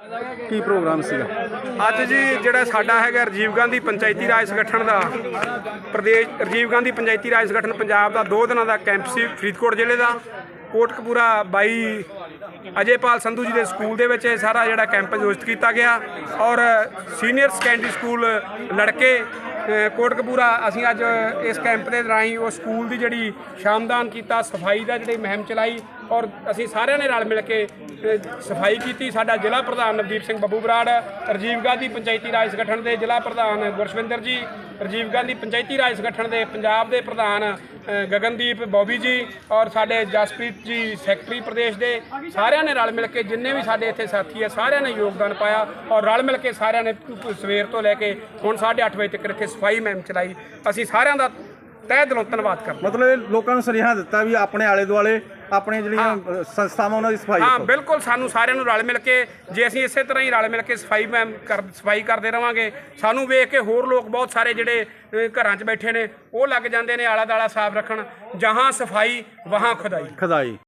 ਕੀ programme ਸੀਗਾ? ਅੱਜ ਜੀ ਜਿਹੜਾ ਸਾਡਾ ਹੈਗਾ ਰਾਜੀਵ ਗਾਂਧੀ ਪੰਚਾਇਤੀ ਰਾਜ ਸੰਗਠਨ ਦਾ ਪ੍ਰਦੇਸ਼, ਰਾਜੀਵ ਗਾਂਧੀ ਪੰਚਾਇਤੀ ਰਾਜ ਸੰਗਠਨ ਪੰਜਾਬ ਦਾ ਦੋ ਦਿਨਾਂ ਦਾ ਕੈਂਪ ਸੀ ਫਰੀਦਕੋਟ ਜ਼ਿਲ੍ਹੇ ਦਾ। ਕੋਟਕਪੂਰਾ ਬਾਈ ਅਜੇਪਾਲ ਸੰਧੂ ਜੀ ਦੇ ਸਕੂਲ ਦੇ ਵਿੱਚ ਇਹ ਸਾਰਾ ਜਿਹੜਾ ਕੈਂਪ ਆਯੋਜਿਤ ਕੀਤਾ ਗਿਆ ਔਰ ਸੀਨੀਅਰ ਸੈਕੰਡਰੀ ਸਕੂਲ ਲੜਕੇ ਕੋਟਕਪੂਰਾ, ਅਸੀਂ ਅੱਜ ਇਸ ਕੈਂਪ ਦੇ ਰਾਹੀਂ ਉਹ ਸਕੂਲ ਦੀ ਜਿਹੜੀ ਸ਼ਾਮਦਾਨ ਕੀਤਾ, ਸਫ਼ਾਈ ਦਾ ਜਿਹੜੀ ਮੁਹਿੰਮ ਚਲਾਈ ਔਰ ਅਸੀਂ ਸਾਰਿਆਂ ਨੇ ਰਲ ਮਿਲ ਕੇ ਸਫ਼ਾਈ ਕੀਤੀ। ਸਾਡਾ ਜ਼ਿਲ੍ਹਾ ਪ੍ਰਧਾਨ ਨਵਦੀਪ ਸਿੰਘ ਬੱਬੂ ਬਰਾੜ, ਰਾਜੀਵ ਗਾਂਧੀ ਪੰਚਾਇਤੀ ਰਾਜ ਸੰਗਠਨ ਦੇ ਜ਼ਿਲ੍ਹਾ ਪ੍ਰਧਾਨ ਗੁਰਸ਼ਵਿੰਦਰ ਜੀ, ਰਾਜੀਵ ਗਾਂਧੀ ਪੰਚਾਇਤੀ ਰਾਜ ਸੰਗਠਨ ਦੇ ਪੰਜਾਬ ਦੇ ਪ੍ਰਧਾਨ ਗਗਨਦੀਪ ਬੋਬੀ ਜੀ ਔਰ ਸਾਡੇ ਜਸਪ੍ਰੀਤ ਜੀ, ਸੈਕਟਰੀ ਪ੍ਰਦੇਸ਼ ਦੇ, ਸਾਰਿਆਂ ਨੇ ਰਲ ਮਿਲ ਕੇ ਜਿੰਨੇ ਵੀ ਸਾਡੇ ਇੱਥੇ ਸਾਥੀ ਹੈ ਸਾਰਿਆਂ ਨੇ ਯੋਗਦਾਨ ਪਾਇਆ ਔਰ ਰਲ ਮਿਲ ਕੇ ਸਾਰਿਆਂ ਨੇ ਸਵੇਰ ਤੋਂ ਲੈ ਕੇ ਹੁਣ 8:30 ਵਜੇ ਤੱਕ ਇੱਥੇ ਸਫ਼ਾਈ ਮੁਹਿੰਮ ਚਲਾਈ। ਅਸੀਂ ਸਾਰਿਆਂ ਦਾ ਤਹਿ ਦਿਲੋਂ ਧੰਨਵਾਦ ਕਰਦੇ। ਮਤਲਬ ਇਹ ਲੋਕਾਂ ਨੂੰ ਸੁਨੇਹਾ ਦਿੱਤਾ ਵੀ ਆਪਣੇ ਆਲੇ ਦੁਆਲੇ ਆਪਣੇ ਜਿਹੜੀਆਂ ਅ, ਸੰਸਥਾਵਾਂ ਉਹਨਾਂ ਦੀ ਸਫ਼ਾਈ ਹਾਂ ਰੱਖੋ। ਬਿਲਕੁਲ ਸਾਨੂੰ ਸਾਰਿਆਂ ਨੂੰ ਰਲ ਮਿਲ ਕੇ ਜੇ ਅਸੀਂ ਇਸੇ ਤਰ੍ਹਾਂ ਹੀ ਰਲ ਮਿਲ ਕੇ ਸਫ਼ਾਈ ਮੈਮ ਕਰ ਸਫ਼ਾਈ ਕਰਦੇ ਰਵਾਂਗੇ ਸਾਨੂੰ ਵੇਖ ਕੇ ਹੋਰ ਲੋਕ ਬਹੁਤ ਸਾਰੇ ਜਿਹੜੇ ਅ, ਘਰਾਂ 'ਚ ਬੈਠੇ ਨੇ ਉਹ ਲੱਗ ਜਾਂਦੇ ਨੇ ਆਲਾ ਦਾਲਾ ਸਾਫ਼ ਰੱਖਣ ਜਹਾਂ ਸਫ਼ਾਈ ਵਹਾਂ ਖੁਦਾਈ। ਖਦਾਈ।